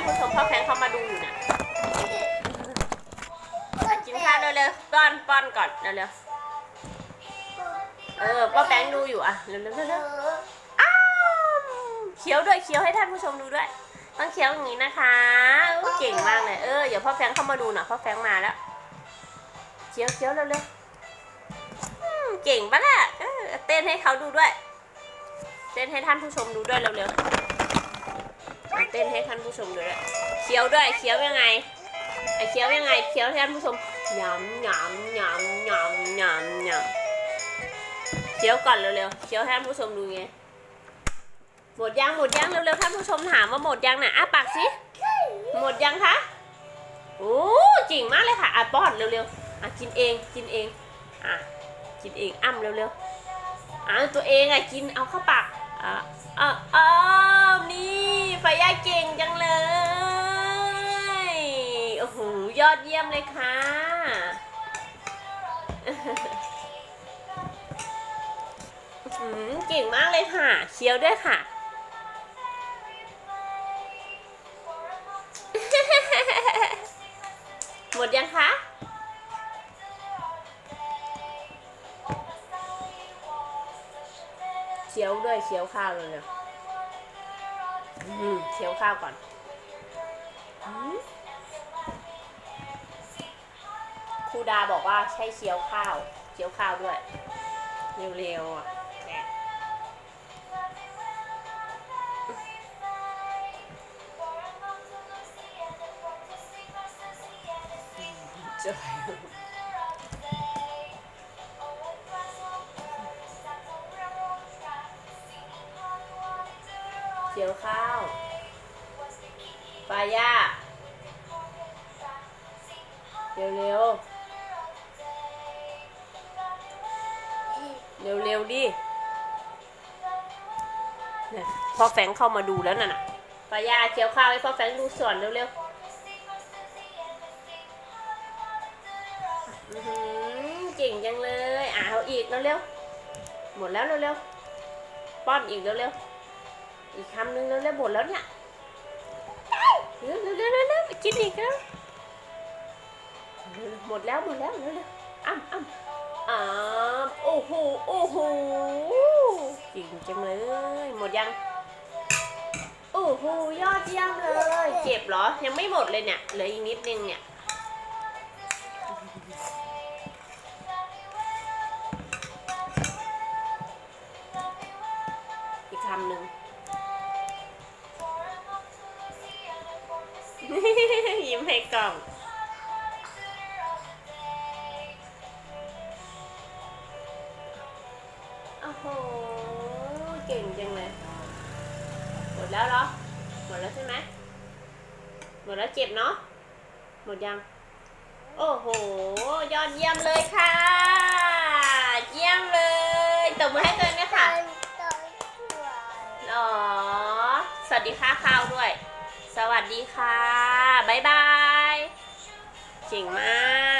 านผู้ชมพ่อแฟงเข้ามาดูอยู่เนี่ยกินข้าวเร็วๆป้อนป้อนก่อนเร็วๆเออพ่อแฟงดูอยู่อะเร็วๆเร็วๆอ้าวเคี้ยวด้วยเคี้ยวให้ท่านผู้ชมดูด้วย ต้องเคี้ยวอย่างนี้นะคะเก่งมากเลยเออเดี๋ยวพ่อแฟงเข้ามาดูหน่อยพ่อแฟงมาแล้วเคี้ยวเคี้ยวเร็วๆเก่งปะล่ะเต้นให้เขาดูด้วย เต้นให้ท่านผู้ชมดูด้วยเร็วๆ อะเต้นให้ท่านผู้ชมดูด้วยเคี้ยวด้วยเคี้ยวยังไงไอเคี้ยวยังไงเคี้ยวให้ท่านผู้ชมหยำหยำหยำหยำหยำหยำเคี้ยวก่อนเร็วๆเคี้ยวให้ท่านผู้ชมดูไงหมดยังหมดยังเร็วๆท่านผู้ชมถามว่าหมดยังน่ะอ้าปากสิหมดยังคะโอ้จริงมากเลยค่ะอะป้อนเร็วๆอะกินเองกินเองอะกินเองอ้ำเร็วๆอ่าตัวเองอะกินเอาเข้าปากอ่าอ่าอ้าวนี่ ไฟย่าเก่งจังเลย โอ้โห ยอดเยี่ยมเลยค่ะอื้อหือเก่งมากเลยค่ะ เคี้ยวด้วยค่ะ หมดยังคะเคี้ยวด้วยเคี้ยวข้าวเลยเนี่ย เคี้ยวข้าวก่อนอื้อครูดาบอกว่าใช่เคี้ยวข้าว เคี้ยวข้าวด้วย เร็วๆอะแหม่จอย เคี้ยวข้าวปลาย่าเร็วๆเร็วๆดิเนี่ยพ่อแฟงเข้ามาดูแล้วน่ะนะปลาย่าเคี้ยวข้าวให้พ่อแฟงดูส่วนเร็วๆอื้อหือเก่งจังเลย อะเอาอีกเร็วๆหมดแล้วเร็วๆป้อนอีกเร็วๆ อีกคำหนึ่งเร็วๆหมดแล้วเนี่ยเร็วๆเร็วๆเร็วๆกินอีกแล้วหมดแล้วหมดแล้วเร็วๆอ้ำอ้ำอ่าโอ้โหโอ้โหเก่งจังเลย หมดยังโอ้โหยอดเยี่ยมเลย เจ็บเหรอ ยังไม่หมดเลยเนี่ยเหลืออีกนิดนึงเนี่ย ยิ้มให้กล่องโอ้โห เก่งจังเลย หมดแล้วเหรอ หมดแล้วใช่ไหม หมดแล้วเจ็บเนาะ หมดยัง โอ้โห ยอดเยี่ยมเลยค่ะ เยี่ยมเลยตบมือให้ตัวเองด้วยค่ะหรอสวัสดีค่ะข้าวด้วย สวัสดีค่ะ บ๊ายบาย เก่งมาก